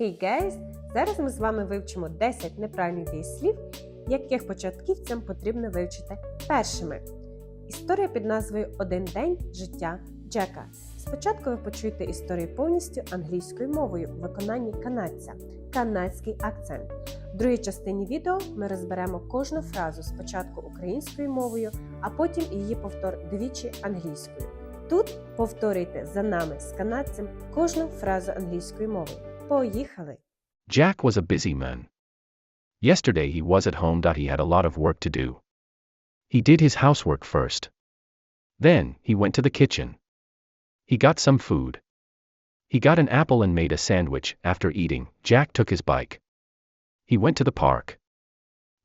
Hey guys! Зараз ми з вами вивчимо 10 неправильних дієслів, яких початківцям потрібно вивчити першими. Історія під назвою Один день життя Джека. Спочатку ви почуєте історію повністю англійською мовою у виконанні канадця, канадський акцент. В другій частині відео ми розберемо кожну фразу спочатку українською мовою, а потім її повтор двічі англійською. Тут повторюйте за нами з канадцем кожну фразу англійською мовою. Поїхали! Jack was a busy man. Yesterday he was at home. He had a lot of work to do. He did his housework first. Then, he went to the kitchen. He got some food. He got an apple and made a sandwich. After eating, Jack took his bike. He went to the park.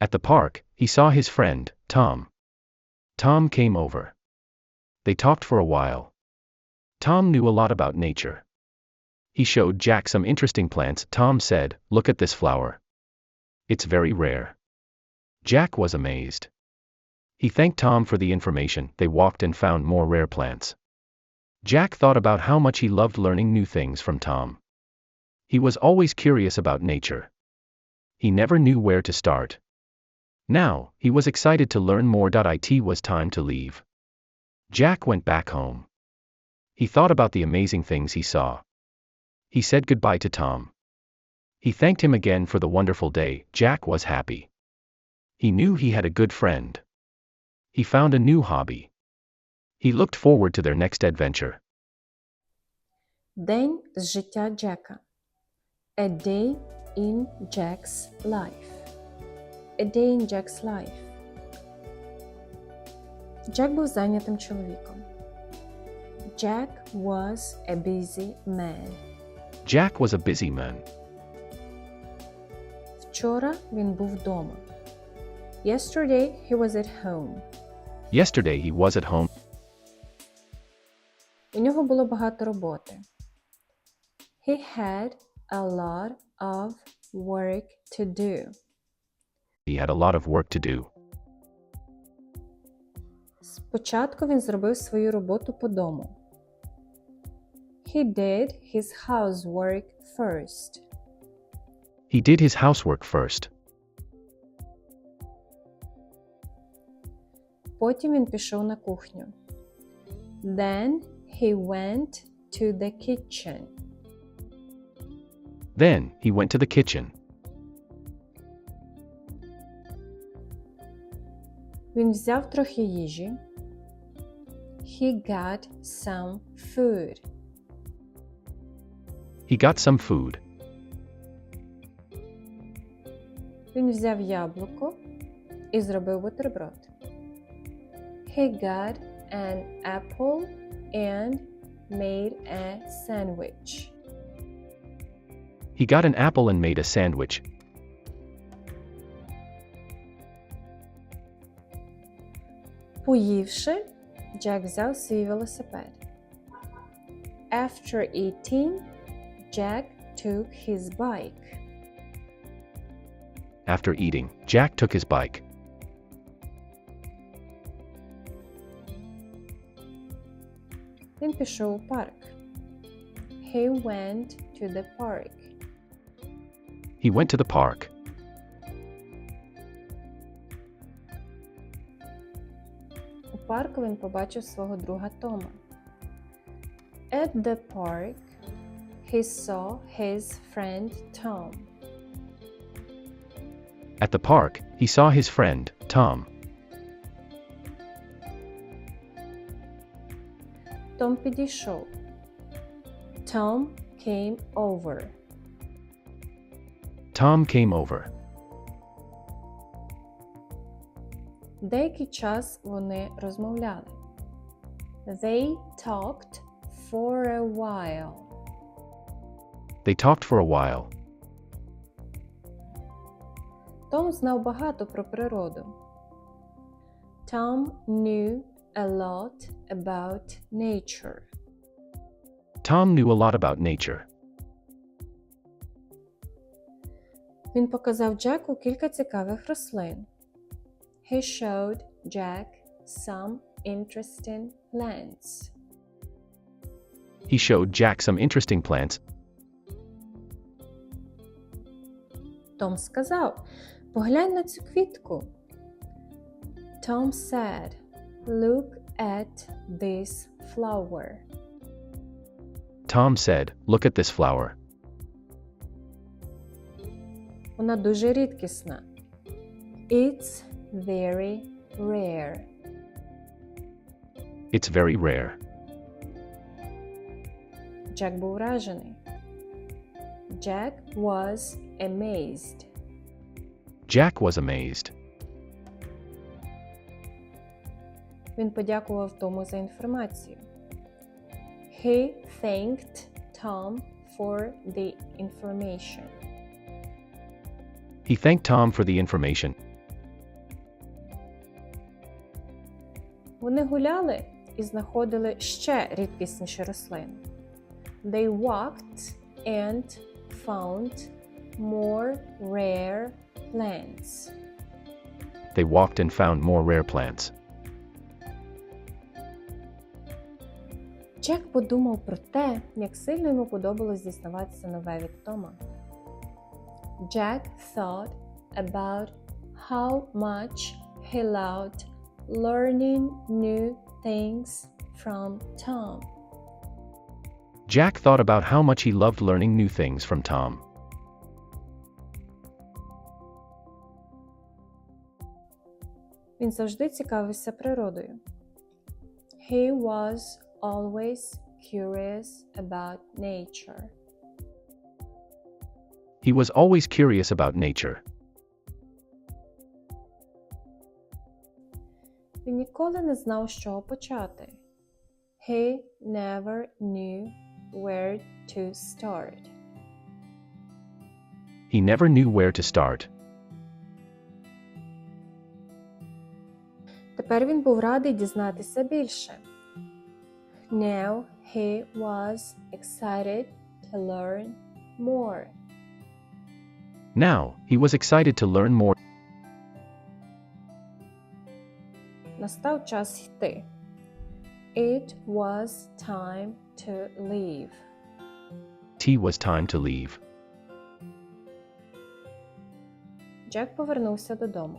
At the park, he saw his friend, Tom. Tom came over. They talked for a while. Tom knew a lot about nature. He showed Jack some interesting plants. Tom said, Look at this flower. It's very rare. Jack was amazed. He thanked Tom for the information. They walked and found more rare plants. Jack thought about how much he loved learning new things from Tom. He was always curious about nature. He never knew where to start. Now, he was excited to learn more. It was time to leave. Jack went back home. He thought about the amazing things he saw. He said goodbye to Tom. He thanked him again for the wonderful day. Jack was happy. He knew he had a good friend. He found a new hobby. He looked forward to their next adventure. День з життя Джека. A day in Jack's life. A day in Jack's life. Джек був зайнятим чоловіком. Jack was a busy man. Jack was a busy man. Вчора він був вдома. Yesterday he was at home. Yesterday he was at home. У нього було багато роботи. He had a lot of work to do. He had a lot of work to do. Спочатку він зробив свою роботу по дому. He did his housework first. He did his housework first. Потім він пішов на кухню. Then he went to the kitchen. Then, he went to the kitchen. Він взяв трохи їжі. He got some food. He got some food. Він взяв яблуко і зробив бутерброд. He got an apple and made a sandwich. He got an apple and made a sandwich. Поївши, Джек взяв свій велосипед. After eating, Jack took his bike. After eating, Jack took his bike. Він пішов у парк. He went to the park. He went to the park. У парку він побачив свого друга Тома. At the park, he saw his friend Tom. At the park, he saw his friend, Tom. Том підійшов. Tom came over. Tom came over. Деякий час вони розмовляли. They talked for a while. They talked for a while. Том знав багато про природу. Tom knew a lot about nature. Tom knew a lot about nature. Він показав Джеку кілька цікавих рослин. He showed Jack some interesting plants. He showed Jack some interesting plants. Том сказав: Поглянь на цю квітку. Tom said, Look at this flower. Tom said, Look at this flower. Вона дуже рідкісна. It's very rare. It's very rare. Джек був вражений. Jack was amazed. Jack was amazed. Він подякував Тому за інформацію. He thanked Tom for the information. He thanked Tom for the information. Вони гуляли і знаходили ще рідкісніші рослини. They walked and found more rare plants. They walked and found more rare plants. Джек подумав про те, як сильно йому подобалось дізнаватися нове від Тома. Jack thought about how much he loved learning new things from Tom. Jack thought about how much he loved learning new things from Tom. Він завжди цікавився природою. He was always curious about nature. He was always curious about nature. Він ніколи не знав, з чого почати. He never knew where to start. He never knew where to start. Тепер він був радий дізнатися більше. Now he was excited to learn more. Now, he was excited to learn more. Настав час йти. It was time to leave. T was time to leave. Джек повернувся додому.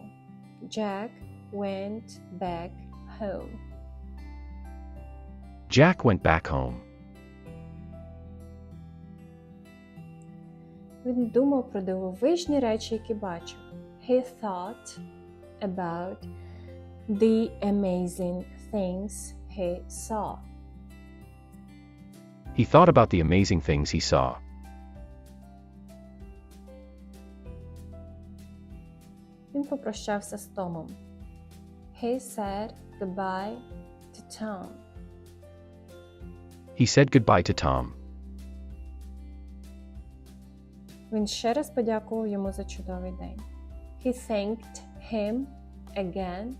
Jack went back home. Jack went back home. Він думав про дивовижні речі, які бачив. He thought about the amazing things he saw. He thought about the amazing things he saw. Він попрощався з Томом. He said goodbye to Tom. He said goodbye to Tom. Він ще раз подякував йому за чудовий день. He thanked him again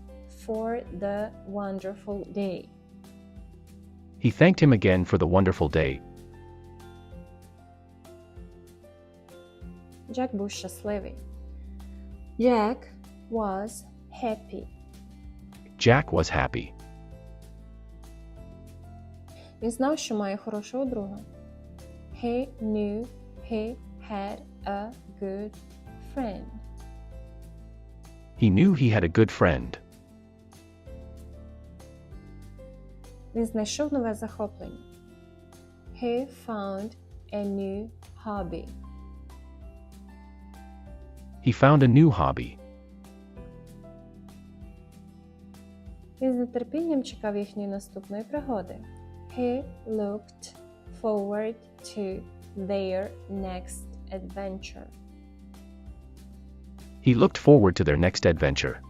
for the wonderful day. He thanked him again for the wonderful day. Джек був щасливий. Jack was happy. Jack was happy. Він знав, що має хорошого друга. He knew he had a good friend. He knew he had a good friend. Він знайшов нове захоплення. He found a new hobby. He found a new hobby. Він з нетерпінням чекав їхньої наступної пригоди. He looked forward to their next adventure. He looked forward to their next adventure.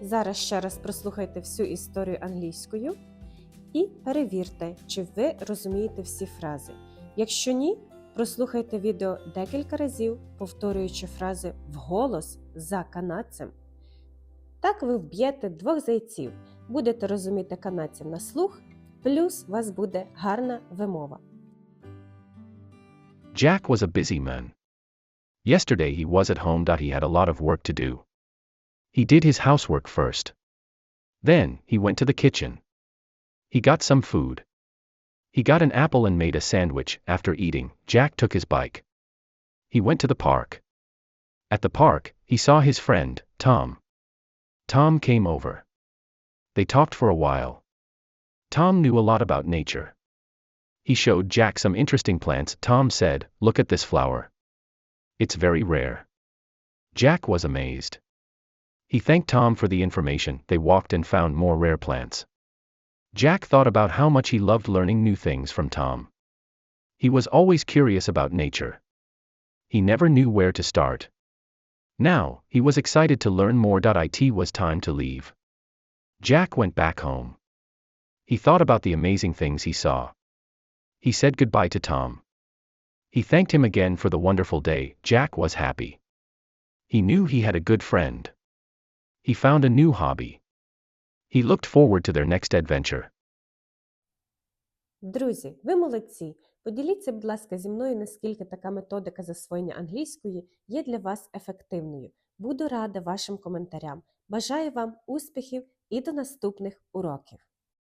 Зараз ще раз прослухайте всю історію англійською і перевірте, чи ви розумієте всі фрази. Якщо ні, прослухайте відео декілька разів, повторюючи фрази вголос за канадцем. Так ви вб'єте двох зайців, будете розуміти канадців на слух, плюс у вас буде гарна вимова. Jack was a busy man. Yesterday he was at home. He had a lot of work to do. He did his housework first. Then, he went to the kitchen. He got some food. He got an apple and made a sandwich. After eating, Jack took his bike. He went to the park. At the park, he saw his friend, Tom. Tom came over. They talked for a while. Tom knew a lot about nature. He showed Jack some interesting plants. Tom said, Look at this flower. It's very rare. Jack was amazed. He thanked Tom for the information. They walked and found more rare plants. Jack thought about how much he loved learning new things from Tom. He was always curious about nature. He never knew where to start. Now, he was excited to learn more. It was time to leave. Jack went back home. He thought about the amazing things he saw. He said goodbye to Tom. He thanked him again for the wonderful day. Jack was happy. He knew he had a good friend. He found a new hobby. He looked forward to their next adventure. Друзі, ви молодці! Поділіться, будь ласка, зі мною, наскільки така методика засвоєння англійської є для вас ефективною. Буду рада вашим коментарям. Бажаю вам успіхів і до наступних уроків!